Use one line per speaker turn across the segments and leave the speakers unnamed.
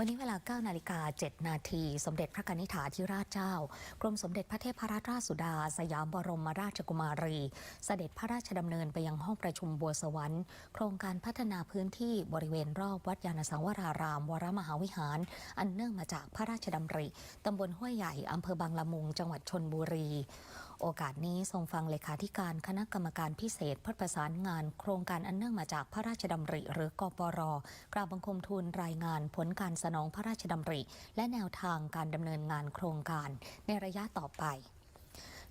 วันนี้เวลา 9 นาฬิกา 7 นาที สมเด็จพระนิษฐาธิราชเจ้า กรมสมเด็จพระเทพรัตนราชสุดา สยามบรมราชกุมารี เสด็จพระราชดำเนินไปยังห้องประชุมบัวสวรรค์ โครงการพัฒนาพื้นที่บริเวณรอบวัดยานสังวราราม วรมหาวิหาร อันเนื่องมาจากพระราชดำริตำบลห้วยใหญ่อำเภอบางละมุง จังหวัดชนบุรี โอกาสนี้ทรงฟังเลขาธิการคณะกรรมการพิเศษเพื่อประสานงาน โครงการอันเนื่องมาจากพระราชดำริ หรือกปรกราบบังคมทูลรายงานผลการสนองพระราชดำริ และแนวทางการดำเนินงานโครงการในระยะต่อไป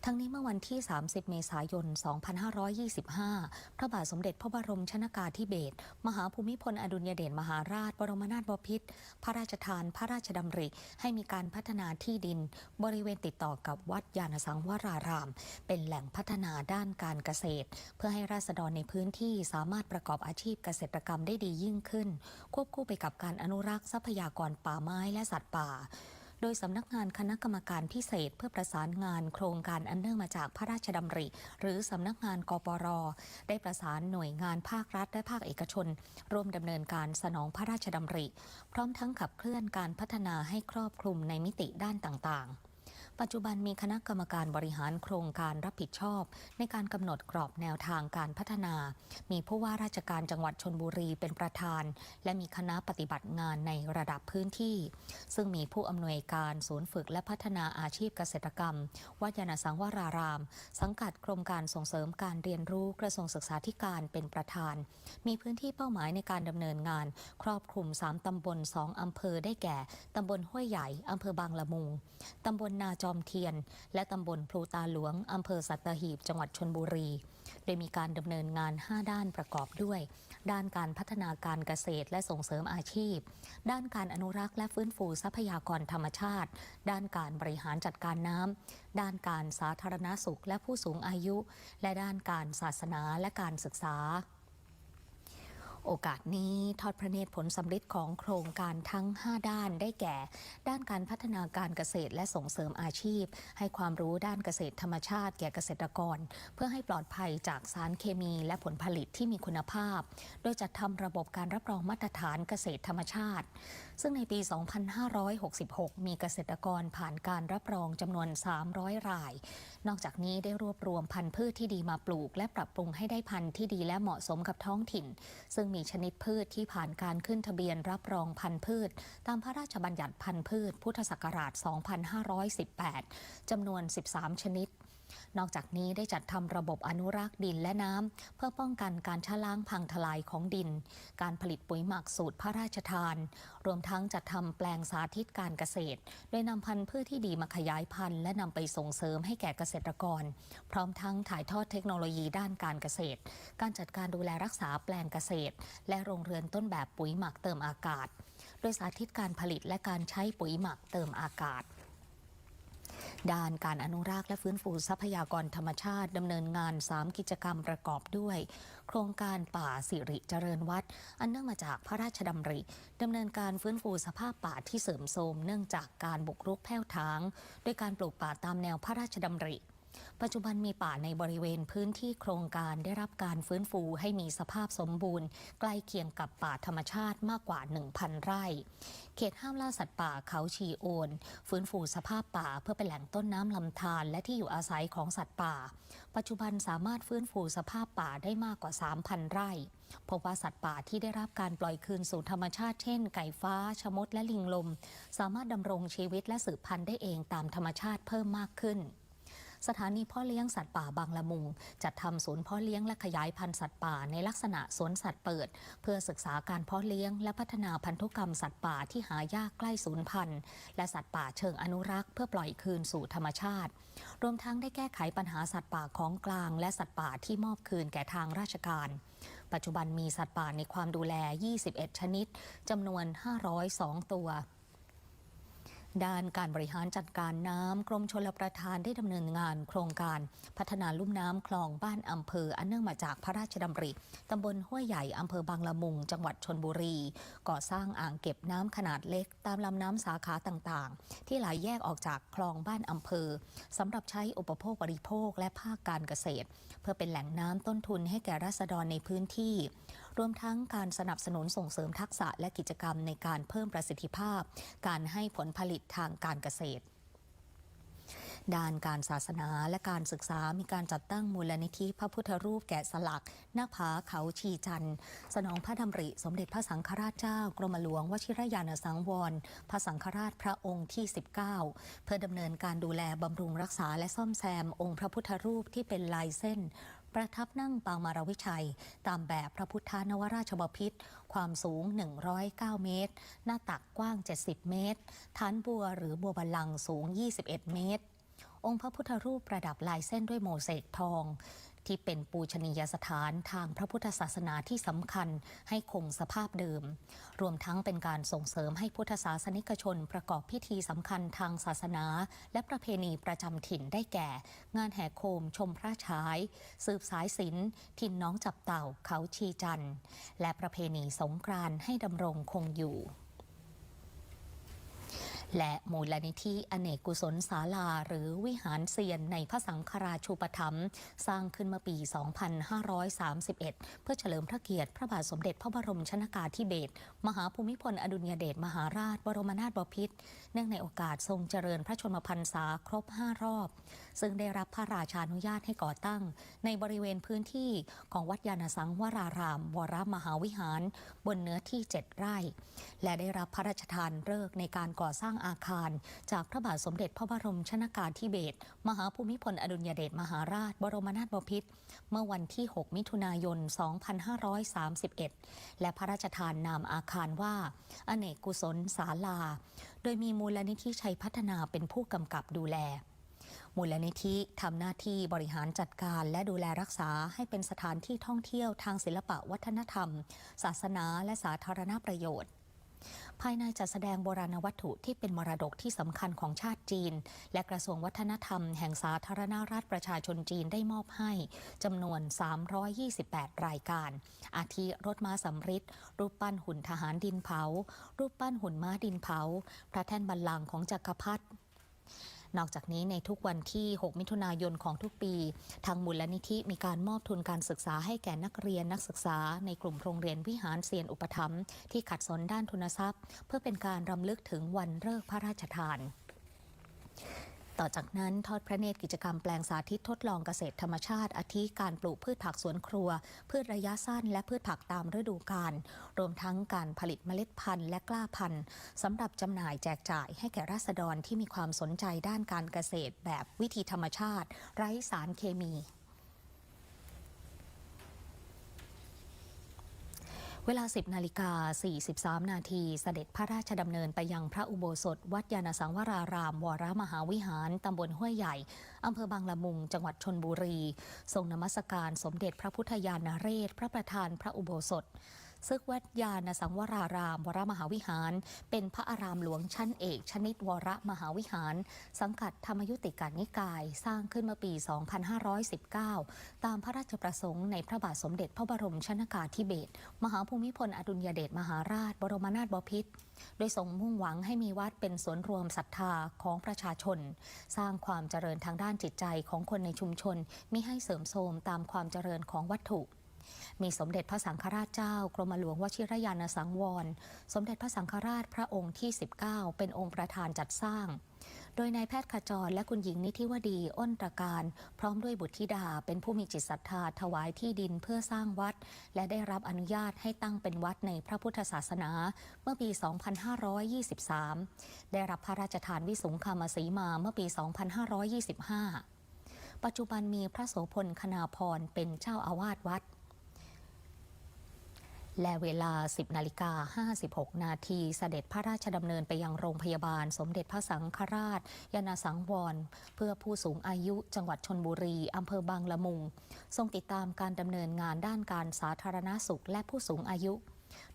ทั้งนี้เมื่อวันที่ 30 เมษายน 2525 พระบาทสมเด็จพระบรมชนากาธิเบศรมหาภูมิพลอดุลยเดชมหาราช บรมนาถบพิตรพระราชทาน พระราชดำริ ให้มีการพัฒนาที่ดิน บริเวณติดต่อกับวัดยานสังวราราม เป็นแหล่งพัฒนาด้านการเกษตร เพื่อให้ราษฎรในพื้นที่สามารถประกอบอาชีพเกษตรกรรมได้ดียิ่งขึ้น ควบคู่ไปกับการอนุรักษ์ทรัพยากรป่าไม้และสัตว์ป่า โดยสำนักงานคณะกรรมการพิเศษเพื่อประสานงานโครงการอันเนื่องมาจากพระราชดำริ หรือสำนักงานกปร ได้ประสานหน่วยงานภาครัฐและภาคเอกชน ร่วมดำเนินการสนองพระราชดำริ พร้อมทั้งขับเคลื่อนการพัฒนาให้ครอบคลุมในมิติด้านต่างๆ ปัจจุบันมีคณะกรรมการบริหารโครงการรับผิดชอบ ในการกำหนดกรอบแนวทางการพัฒนา มีผู้ว่าราชการจังหวัดชนบุรีเป็นประธาน และมีคณะปฏิบัติงานในระดับพื้นที่ ซึ่งมีผู้อำนวยการศูนย์ฝึกและพัฒนาอาชีพเกษตรกรรม วัดยานสังวราราม สังกัดกรมการส่งเสริมการเรียนรู้กระทรวงศึกษาธิการเป็นประธาน มีพื้นที่เป้าหมายในการดำเนินงาน ครอบคลุม 3ตำบล 2อำเภอได้แก่ตำบลห้วยใหญ่อำเภอบางละมุงตำบลนาจอมเทียน และตำบลพลูตาหลวงอำเภอสัตหีบ จังหวัดชนบุรี โดยมีการดำเนินงาน 5 ด้านประกอบด้วย ด้านการพัฒนาการเกษตรและส่งเสริมอาชีพ ด้านการอนุรักษ์และฟื้นฟูทรัพยากรธรรมชาติ ด้านการบริหารจัดการน้ำด้านการสาธารณสุขและผู้สูงอายุ และด้านการศาสนาและการศึกษา โอกาสนี้ทอดพระเนตรผลสำฤทธิ์ของโครงการทั้ง 5 ด้านได้แก่ ด้านการพัฒนาการเกษตรและส่งเสริมอาชีพ ให้ความรู้ด้านเกษตรธรรมชาติแก่เกษตรกร เพื่อให้ปลอดภัยจากสารเคมีและผลผลิตที่มีคุณภาพ โดยจัดทำระบบการรับรองมาตรฐานเกษตรธรรมชาติ ซึ่งในปี 2566 มีเกษตรกรผ่านการรับรองจำนวน 300 ราย นอกจากนี้ได้รวบรวมพันธุ์พืชที่ดีมาปลูก และปรับปรุงให้ได้พันธุ์ที่ดีและเหมาะสมกับท้องถิ่น ซึ่งมีชนิดพืชที่ผ่านการขึ้นทะเบียนรับรองพันธุ์พืช ตามพระราชบัญญัติพันธุ์พืช พุทธศักราช 2518 จำนวน 13 ชนิด นอกจากนี้ได้จัดทำระบบอนุรักษ์ดินและน้ำเพื่อป้องกันการชะล้างพังทลายของดิน การผลิตปุ๋ยหมักสูตรพระราชทาน รวมทั้งจัดทำแปลงสาธิตการเกษตร โดยนำพันธุ์พืชที่ดีมาขยายพันธุ์และนำไปส่งเสริมให้แก่เกษตรกร พร้อมทั้งถ่ายทอดเทคโนโลยีด้านการเกษตร การจัดการดูแลรักษาแปลงเกษตร และโรงเรือนต้นแบบปุ๋ยหมักเติมอากาศ โดยสาธิตการผลิตและการใช้ปุ๋ยหมักเติมอากาศ ด้านการอนุรักษ์และฟื้นฟูทรัพยากรธรรมชาติดำเนินงาน 3 กิจกรรมประกอบด้วย โครงการป่าสิริเจริญวัด อันเนื่องมาจากพระราชดำริดำเนินการฟื้นฟูสภาพป่าที่เสื่อมโทรมเนื่องจากการบุกรุกแผ่วถางโดยการปลูกป่าตามแนวพระราชดำริ ปัจจุบันมีป่าในบริเวณพื้นที่โครงการได้รับการฟื้นฟูให้มีสภาพสมบูรณ์ ใกล้เคียงกับป่าธรรมชาติมากกว่า 1,000 ไร่ เขตห้ามล่าสัตว์ป่าเขาชีโอน ฟื้นฟูสภาพป่าเพื่อเป็นแหล่งต้นน้ำลำธารและที่อยู่อาศัยของสัตว์ป่า ปัจจุบันสามารถฟื้นฟูสภาพป่าได้มากกว่า 3,000 ไร่พบว่าสัตว์ป่าที่ได้รับการปล่อยคืนสู่ธรรมชาติเช่น ไก่ฟ้า ชมดและลิงลม สามารถดำรงชีวิตและสืบพันธุ์ได้เองตามธรรมชาติเพิ่มมากขึ้น สถานีพ่อเลี้ยงสัตว์ป่าบางละมุง จัดทำศูนย์พ่อเลี้ยงและขยายพันธุ์สัตว์ป่าในลักษณะสวนสัตว์เปิด เพื่อศึกษาการเพาะเลี้ยง และพัฒนาพันธุกรรมสัตว์ป่าที่หายากใกล้สูญพันธุ์และสัตว์ป่าเชิงอนุรักษ์เพื่อปล่อยคืนสู่ธรรมชาติ รวมทั้งได้แก้ไขปัญหาสัตว์ป่าของกลาง และสัตว์ป่าที่มอบคืนแก่ทางราชการ ปัจจุบันมีสัตว์ป่าในความดูแล 21 ชนิดจำนวน 502 ตัว ด้านการบริหารจัดการน้ำกรมชลประทานได้ดำเนินงานโครงการพัฒนาลุ่มน้ำคลองบ้านอำเภออันเนื่องมาจากพระราชดำริตำบลห้วยใหญ่อำเภอบางละมุง จังหวัดชนบุรี ก่อสร้างอ่างเก็บน้ำขนาดเล็ก ตามลำน้ำสาขาต่างๆ ที่ไหลแยกออกจากคลองบ้านอำเภอสำหรับใช้อุปโภคบริโภคและภาคการเกษตร เพื่อเป็นแหล่งน้ำต้นทุนให้แก่รัษฎรในพื้นที่ รวมทั้งการสนับสนุนส่งเสริมทักษะและกิจกรรมในการเพิ่มประสิทธิภาพ การให้ผลผลิตทางการเกษตรด้านการศาสนาและการศึกษามีการจัดตั้งมูลนิธิพระพุทธรูปแกะสลักหน้าผาเขาชีจันทร์สนองพระดำริ สมเด็จพระสังฆราชเจ้ากรมหลวงวชิรยานสังวร พระสังฆราชพระองค์ที่ 19 เพื่อดำเนินการดูแลบำรุงรักษาและซ่อมแซมองค์พระพุทธรูปที่เป็นลายเส้น ประทับนั่งปางมารวิชัย ตามแบบพระพุทธานวราชบพิษความสูง 109 เมตร หน้าตักกว้าง 70 เมตร ฐานบัวหรือบัวบัลลังสูง 21 เมตร องค์พระพุทธรูปประดับลายเส้นด้วยโมเสกทอง ที่เป็นปูชนียสถานทางพระพุทธศาสนาที่สำคัญให้คงสภาพเดิม รวมทั้งเป็นการส่งเสริมให้พุทธศาสนิกชน ประกอบพิธีสำคัญทางศาสนา และประเพณีประจำถิ่นได้แก่ งานแห่โคมชมพระฉาย สืบสายศิลป์ถิ่นน้องจับเต่าเขาชีจันทร์และประเพณีสงกรานต์ให้ดำรงคงอยู่ และมูลนิธิอเนกกุศลศาลา หรือวิหารเซียนในพระสังฆราชูปถัมภ์สร้างขึ้นเมื่อปี 2531 เพื่อเฉลิมพระเกียรติพระบาทสมเด็จพระบรมชนากาธิเบศรมหาภูมิพลอดุลยเดชมหาราชบรมนาถบพิตรเนื่องในโอกาสทรงเจริญพระชนมพรรษาครบ 5 รอบ ซึ่งได้รับพระราชานุญาตให้ก่อตั้ง ในบริเวณพื้นที่ของวัดยานสังวราราม วรมหาวิหาร บนเนื้อที่ 7 ไร่ และได้รับพระราชทานฤกษ์ในการก่อสร้างอาคาร จากพระบาทสมเด็จพระบรมชนากาธิเบศรมหาภูมิพลอดุลยเดชมหาราช บรมนาถบพิตรเมื่อวันที่ 6 มิถุนายน 2531 และพระราชทานนามอาคารว่า อเนกกุศลศาลา โดยมีมูลนิธิชัยพัฒนาเป็นผู้กำกับดูแล มูลนิธิทำหน้าที่บริหารจัดการและดูแลรักษาให้เป็นสถานที่ท่องเที่ยวทางศิลปะวัฒนธรรม ศาสนาและสาธารณประโยชน์ ภายในจัดแสดงโบราณวัตถุที่เป็นมรดกที่สำคัญของชาติจีน และกระทรวงวัฒนธรรมแห่งสาธารณรัฐประชาชนจีนได้มอบให้จำนวน 328 รายการ อาทิรถม้าสำริดรูปปั้นหุ่นทหารดินเผา รูปปั้นหุ่นม้าดินเผา พระแท่นบัลลังก์ของจักรพรรดิ นอกจากนี้ในทุกวันที่ 6 มิถุนายนของทุกปี ทางมูลนิธิมีการมอบทุนการศึกษาให้แก่นักเรียนนักศึกษา ในกลุ่มโรงเรียนวิหารเซียนอุปถัมภ์ที่ขัดสนด้านทุนทรัพย์ เพื่อเป็นการรำลึกถึงวันเลิกพระราชทาน ต่อจากนั้นทอดพระเนตรกิจกรรมแปลงสาธิตทดลองเกษตรธรรมชาติอาทิการปลูกพืชผักสวนครัว พืชระยะสั้นและพืชผักตามฤดูกาลรวมทั้งการผลิตเมล็ดพันธุ์และกล้าพันธุ์สำหรับจำหน่ายแจกจ่ายให้แก่ราษฎรที่มีความสนใจด้านการเกษตรแบบวิธีธรรมชาติ ไร้สารเคมี เวลา 10นาฬิกา43 นาทีเสด็จพระราชดำเนินไปยังพระอุโบสถ วัดยานสังวราราม วรมหาวิหาร ตำบลห้วยใหญ่ อำเภอบางละมุง จังหวัดชนบุรี ทรงนมัสการสมเด็จพระพุทธยานเรศ พระประธานพระอุโบสถ ซึกวัดยานสังวราราม วรมหาวิหาร เป็นพระอารามหลวงชั้นเอก ชนิดวรมหาวิหาร สังกัดธรรมยุติการนิกาย สร้างขึ้นเมื่อปี 2519 ตามพระราชประสงค์ในพระบาทสมเด็จพระบรมชนากาธิเบศรมหาภูมิพลอดุลยเดชมหาราช บรมนาถบพิตรโดยทรงมุ่งหวังให้มีวัดเป็นศูนรวมศรัทธาของประชาชน สร้างความเจริญทางด้านจิตใจของคนในชุมชนมิให้เสริมโทรมตามความเจริญของวัตถุ มีสมเด็จพระสังฆราชเจ้ากรมหลวงวชิรยานสังวร สมเด็จพระสังฆราชพระองค์ที่ 19 เป็นองค์ประธานจัดสร้าง โดยนายแพทย์ขจรและคุณหญิงนิธิวดีอ้นตระการ พร้อมด้วยบุตรธิดา เป็นผู้มีจิตศรัทธาถวายที่ดินเพื่อสร้างวัด และได้รับอนุญาตให้ตั้งเป็นวัดในพระพุทธศาสนา เมื่อปี 2523 ได้รับพระราชทานวิสุงคามสีมาเมื่อปี 2525 ปัจจุบันมีพระโสพลคณาพรเป็นเจ้าอาวาสวัด และเวลา 10นาฬิกา56 นาทีเสด็จพระราชดำเนินไปยังโรงพยาบาล สมเด็จพระสังฆราชยานาสังวร เพื่อผู้สูงอายุจังหวัดชนบุรีอำเภอบางละมุง ทรงติดตามการดำเนินงานด้านการสาธารณสุขและผู้สูงอายุ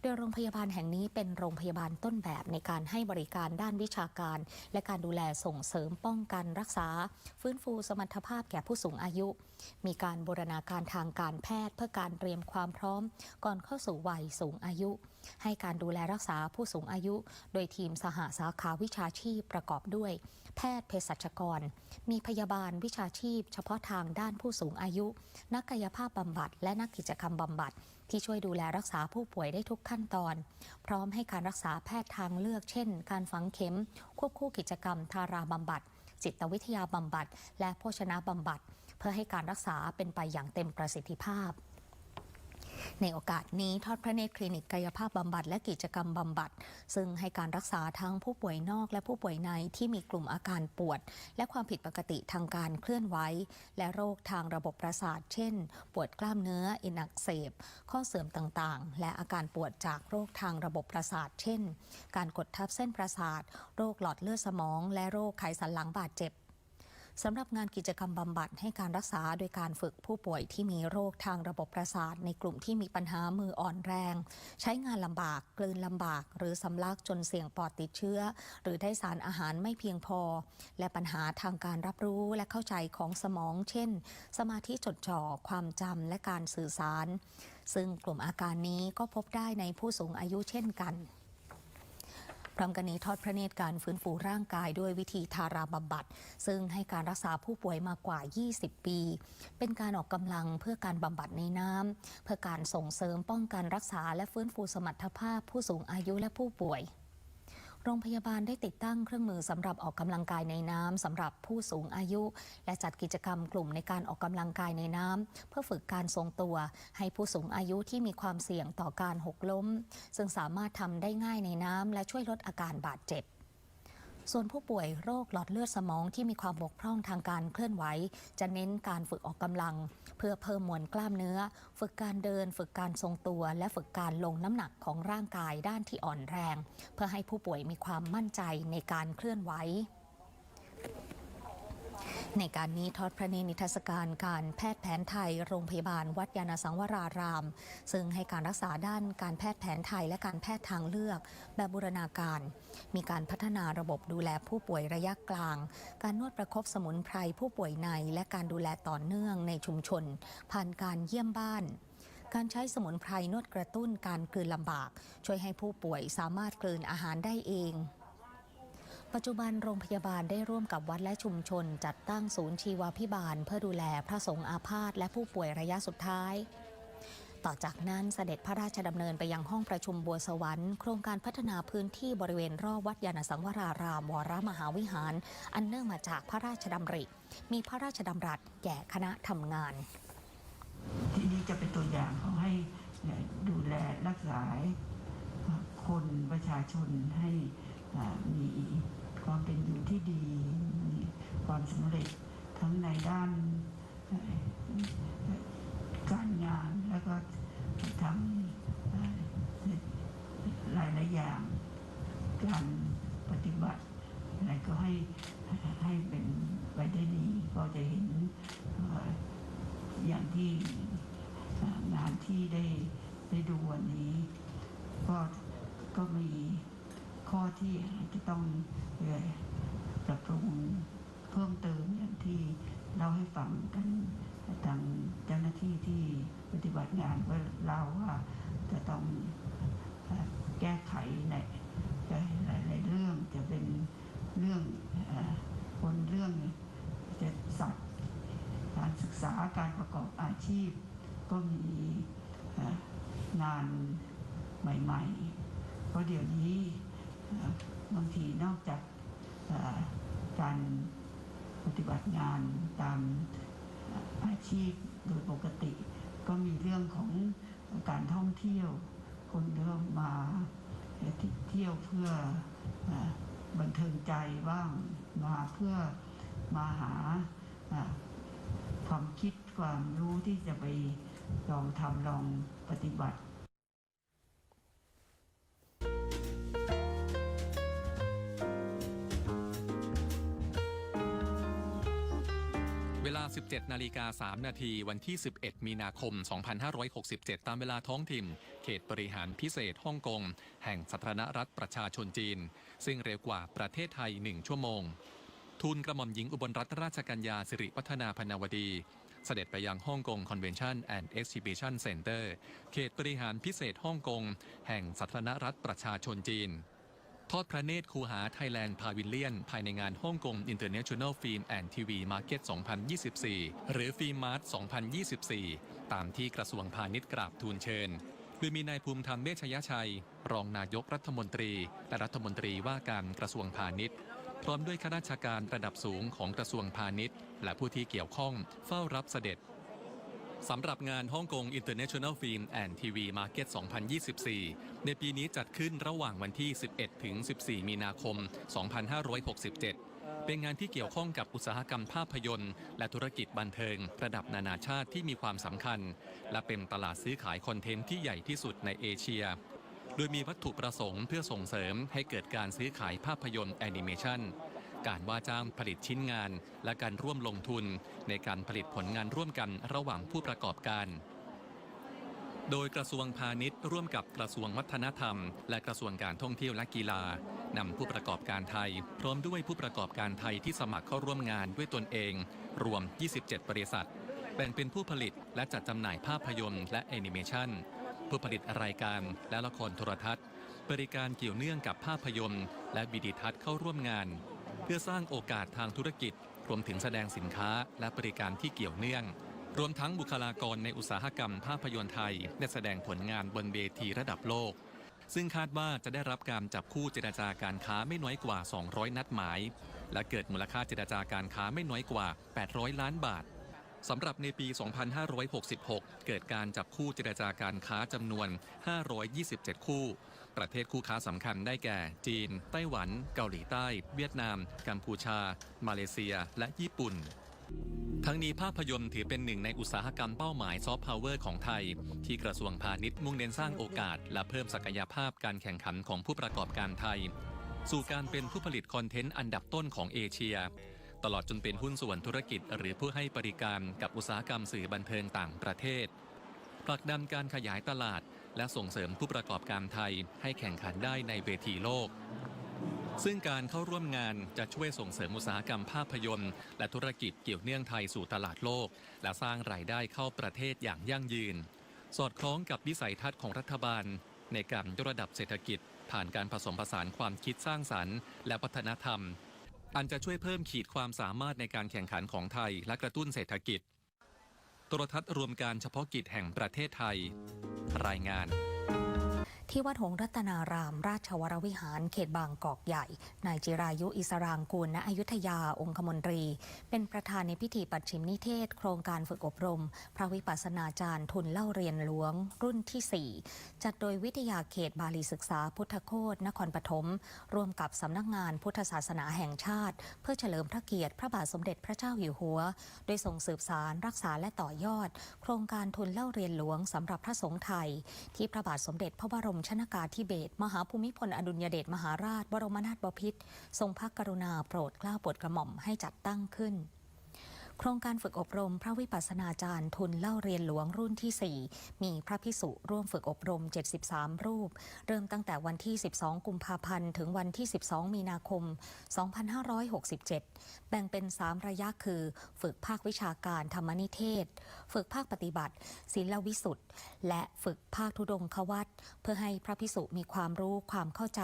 โดยโรงพยาบาลแห่งนี้เป็นโรงพยาบาลต้นแบบในการให้บริการด้านวิชาการ และการดูแลส่งเสริมป้องกันรักษา ฟื้นฟูสมรรถภาพแก่ผู้สูงอายุ มีการบูรณาการทางการแพทย์ เพื่อการเตรียมความพร้อม ก่อนเข้าสู่วัยสูงอายุ ให้การดูแลรักษาผู้สูงอายุ โดยทีมสหสาขาวิชาชีพประกอบด้วย แพทย์เภสัชกร มีพยาบาลวิชาชีพ เฉพาะทางด้านผู้สูงอายุ นักกายภาพบำบัด และนักกิจกรรมบำบัด ที่ช่วยดูแลรักษาผู้ป่วยได้ทุกขั้นตอน พร้อมให้การรักษาแพทย์ทางเลือก เช่น การฝังเข็ม ควบคู่กิจกรรมทาราบำบัด จิตวิทยาบำบัด และโภชนาบำบัด เพื่อให้การรักษาเป็นไปอย่างเต็มประสิทธิภาพ ในโอกาสนี้ทอดพระเนตรคลินิกกายภาพบำบัดและกิจกรรมบำบัด ซึ่งให้การรักษาทั้งผู้ป่วยนอกและผู้ป่วยในที่มีกลุ่มอาการปวด และความผิดปกติทางการเคลื่อนไหวและโรคทางระบบประสาท เช่น ปวดกล้ามเนื้ออินักเสบ ข้อเสื่อมต่างๆ และอาการปวดจากโรคทางระบบประสาท เช่น การกดทับเส้นประสาท โรคหลอดเลือดสมอง และโรคไขสันหลังบาดเจ็บ สำหรับงานกิจกรรมบำบัดให้การรักษาโดยการฝึกผู้ป่วยที่มีโรคทางระบบประสาทในกลุ่มที่มีปัญหามืออ่อนแรง ใช้งานลำบาก กลืนลำบาก หรือสำลักจนเสี่ยงปอดติดเชื้อ หรือได้สารอาหารไม่เพียงพอ และปัญหาทางการรับรู้และเข้าใจของสมอง เช่น สมาธิจดจ่อความจำและการสื่อสาร ซึ่งกลุ่มอาการนี้ก็พบได้ในผู้สูงอายุเช่นกัน พร้อมกันนี้ทอดพระเนตรการฟื้นฟูร่างกายด้วยวิธีทาราบำบัด ซึ่งให้การรักษาผู้ป่วยมากว่า 20 ปี เป็นการออกกำลังเพื่อการบำบัดในน้ำเพื่อการส่งเสริมป้องกันรักษาและฟื้นฟูสมรรถภาพผู้สูงอายุและผู้ป่วย โรงพยาบาลได้ติดตั้งเครื่องมือสำหรับออกกำลังกายในน้ำสำหรับผู้สูงอายุ และจัดกิจกรรมกลุ่มในการออกกำลังกายในน้ำเพื่อฝึกการทรงตัว ให้ผู้สูงอายุที่มีความเสี่ยงต่อการหกล้ม ซึ่งสามารถทำได้ง่ายในน้ำและช่วยลดอาการบาดเจ็บ ส่วนผู้ป่วยโรคหลอดเลือดสมองที่มีความบกพร่องทางการเคลื่อนไหว จะเน้นการฝึกออกกำลัง เพื่อเพิ่มมวลกล้ามเนื้อ ฝึกการเดิน ฝึกการทรงตัว และฝึกการลงน้ำหนักของร่างกายด้านที่อ่อนแรง เพื่อให้ผู้ป่วยมีความมั่นใจในการเคลื่อนไหว ในการนี้ทอดพระเนตรนิทรรศการการแพทย์แผนไทย โรงพยาบาลวัดยาณสังวราราม ซึ่งให้การรักษาด้านการแพทย์แผนไทยและการแพทย์ทางเลือก แบบบูรณาการ มีการพัฒนาระบบดูแลผู้ป่วยระยะกลาง การนวดประคบสมุนไพรผู้ป่วยใน และการดูแลต่อเนื่องในชุมชน ผ่านการเยี่ยมบ้านการใช้สมุนไพรนวดกระตุ้นการกลืนลำบาก ช่วยให้ผู้ป่วยสามารถกลืนอาหารได้เอง ปัจจุบันโรงพยาบาลได้ร่วมกับวัดและชุมชน จัดตั้งศูนย์ชีวาพิบาล เพื่อดูแลพระสงฆ์อาพาธและผู้ป่วยระยะสุดท้าย ต่อจากนั้นเสด็จพระราชดำเนินไปยังห้องประชุมบัวสวรรค์ โครงการพัฒนาพื้นที่บริเวณรอบวัดยาณสังวรารามวรมหาวิหาร อันเนื่องมาจากพระราชดำริ มีพระราชดำรัสแก่คณะทำงาน
ที่นี้จะเป็นตัวอย่างของให้ดูแลรักษาคนประชาชนให้มี ความเป็นอยู่ที่ดีมีความสำเร็จทั้งในด้านการงานแล้วก็ทำเอ่อหลายหลายอย่าง การปฏิบัติอะไรก็ให้ให้เป็นไปได้ดีก็จะเห็นอย่างที่งานที่ได้ได้ดูวันนี้ ก็ก็มีข้อที่ ต้องเอ่อปรับปรุงเพิ่มเติมอย่างที่เล่าให้ฟังกันทางเจ้าหน้าที่ที่ปฏิบัติงานก็เล่าว่าจะต้องแก้ไขในหลายหลายๆเรื่องจะเป็นเรื่องอคนเรื่องจะสัตว์การศึกษาการประกอบอาชีพ ก็มีงานใหม่ ๆ เพราะเดี๋ยวนี้ ทีนอกจากการปฏิบัติงานตามอาชีพโดยปกติ ก็มีเรื่องของการท่องเที่ยว คนเริ่มมาเที่ยวเพื่อบันเทิงใจบ้างมาเพื่อมาหาความคิดความรู้ที่จะไปลองทำลองปฏิบัติ
17 นาฬิกา 3 นาทีวันที่ 11 มีนาคม 2567 ตามเวลาท้องถิ่น เขตบริหารพิเศษฮ่องกง แห่งสาธารณรัฐประชาชนจีน ซึ่งเร็วกว่าประเทศไทย 1 ชั่วโมง ทูลกระหม่อมหญิงอุบลรัตนราชกัญญาสิริวัฒนาพนาวดี เสด็จไปยังฮ่องกงคอนเวนชั่นแอนด์เอ็กซิบิชันเซ็นเตอร์ เขตบริหารพิเศษฮ่องกง แห่งสาธารณรัฐประชาชนจีน ทอดพระเนตรคูหาไทยแลนด์พาวิลเลียน ภายในงานฮ่องกง International Film and TV Market 2024 หรือฟิล์มมาร์ท2024 ตามที่กระทรวงพาณิชย์กราบทูลเชิญ โดยมีนายภูมิธรรมเวชยชัย รองนายกรัฐมนตรี และรัฐมนตรีว่าการกระทรวงพาณิชย์ พร้อมด้วยข้าราชการระดับสูงของกระทรวงพาณิชย์ และผู้ที่เกี่ยวข้องเฝ้ารับเสด็จ สำหรับงานฮ่องกง International Film and TV Market 2024 ในปีนี้จัดขึ้นระหว่างวันที่ 11 ถึง 14 มีนาคม 2567 เป็นงานที่เกี่ยวข้องกับอุตสาหกรรมภาพยนตร์ และธุรกิจบันเทิง ระดับนานาชาติที่มีความสำคัญ และเป็นตลาดซื้อขายคอนเทนต์ที่ใหญ่ที่สุดในเอเชีย โดยมีวัตถุประสงค์เพื่อส่งเสริมให้เกิดการซื้อขายภาพยนตร์แอนิเมชัน การว่าจ้างผลิตชิ้นงาน และการร่วมลงทุน ในการผลิตผลงานร่วมกันระหว่างผู้ประกอบการ โดยกระทรวงพาณิชย์ ร่วมกับกระทรวงวัฒนธรรม และกระทรวงการท่องเที่ยวและกีฬานำผู้ประกอบการไทย พร้อมด้วยผู้ประกอบการไทยที่สมัครเข้าร่วมงานด้วยตนเอง รวม 27 บริษัทแบ่งเป็นผู้ผลิตและจัดจำหน่ายภาพยนตร์และแอนิเมชันผู้ผลิตรายการและละครโทรทัศน์ บริการเกี่ยวเนื่องกับภาพยนตร์ และวิดีทัศน์เข้าร่วมงาน เพื่อสร้างโอกาสทางธุรกิจ รวมถึงแสดงสินค้าและบริการที่เกี่ยวเนื่อง รวมทั้งบุคลากรในอุตสาหกรรมภาพยนตร์ไทยได้แสดงผลงานบนเวทีระดับโลก ซึ่งคาดว่าจะได้รับการจับคู่เจรจาการค้าไม่น้อยกว่า 200 นัดหมาย และเกิดมูลค่าเจรจาการค้าไม่น้อยกว่า 800 ล้านบาทสำหรับในปี 2566 เกิดการจับคู่เจรจาการค้าจำนวน 527 คู่ ประเทศคู่ค้าสำคัญได้แก่ จีน ไต้หวัน เกาหลีใต้ เวียดนาม กัมพูชา มาเลเซีย และญี่ปุ่นทั้งนี้ภาพยนตร์ถือเป็นหนึ่งในอุตสาหกรรมเป้าหมายซอฟต์พาวเวอร์ของไทย ที่กระทรวงพาณิชย์มุ่งเน้นสร้างโอกาส และเพิ่มศักยภาพการแข่งขันของผู้ประกอบการไทย สู่การเป็นผู้ผลิตคอนเทนต์อันดับต้นของเอเชีย ตลอดจนเป็นหุ้นส่วนธุรกิจ หรือผู้ให้บริการกับอุตสาหกรรมสื่อบันเทิงต่างประเทศผลักดันการขยายตลาด และส่งเสริมผู้ประกอบการไทยให้แข่งขันได้ในเวทีโลก ซึ่งการเข้าร่วมงานจะช่วยส่งเสริมอุตสาหกรรมภาพยนตร์ และธุรกิจเกี่ยวเนื่องไทยสู่ตลาดโลก และสร้างรายได้เข้าประเทศอย่างยั่งยืน สอดคล้องกับวิสัยทัศน์ของรัฐบาล ในการยกระดับเศรษฐกิจ ผ่านการผสมผสานความคิดสร้างสรรค์ และวัฒนธรรม อันจะช่วยเพิ่มขีดความสามารถในการแข่งขันของไทย และกระตุ้นเศรษฐกิจ โทรทัศน์รวมการเฉพาะกิจแห่งประเทศไทย รายงาน
ที่วัดหงรัตนาราม ราชวรวิหาร เขตบางกอกใหญ่ นายจิรายุอิสรางกูล ณ อยุธยา องคมนตรี เป็นประธานในพิธีปัดชิมนิเทศ โครงการฝึกอบรม พระวิปัสสนาจารย์ทุนเล่าเรียนหลวง รุ่นที่ 4 จัดโดยวิทยาเขตบาลีศึกษาพุทธโคตนครปฐม ร่วมกับสำนักงานพุทธศาสนาแห่งชาติ เพื่อเฉลิมพระเกียรติพระบาทสมเด็จพระเจ้าอยู่หัว โดยส่งสืบสารรักษาและต่อยอด โครงการทุนเล่าเรียนหลวงสำหรับพระสงฆ์ไทย ที่พระบาทสมเด็จพระบรมชนากาธิเบศมหาภูมิพลอดุลยเดชมหาราช บรมนาถบพิตรทรงพระกรุณาโปรดเกล้าโปรดกระหม่อมให้จัดตั้งขึ้น โครงการฝึกอบรม พระวิปัสนาจารย์ทุนเล่าเรียนหลวงรุ่นที่ 4 มีพระพิสุร่วมฝึกอบรม 73 รูป เริ่มตั้งแต่วันที่ 12 กุมภาพันธ์ ถึงวันที่ 12 มีนาคม 2567 แบ่งเป็น 3 ระยะคือ ฝึกภาควิชาการธรรมนิเทศ ฝึกภาคปฏิบัติศีลวิสุทธ์และฝึกภาคธุดงควัตเพื่อให้พระพิสุมีความรู้ความเข้าใจ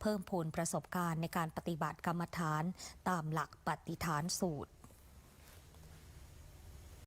เพิ่มพูนประสบการณ์ในการปฏิบัติกรรมฐาน ตามหลักปฏิฐานสูตร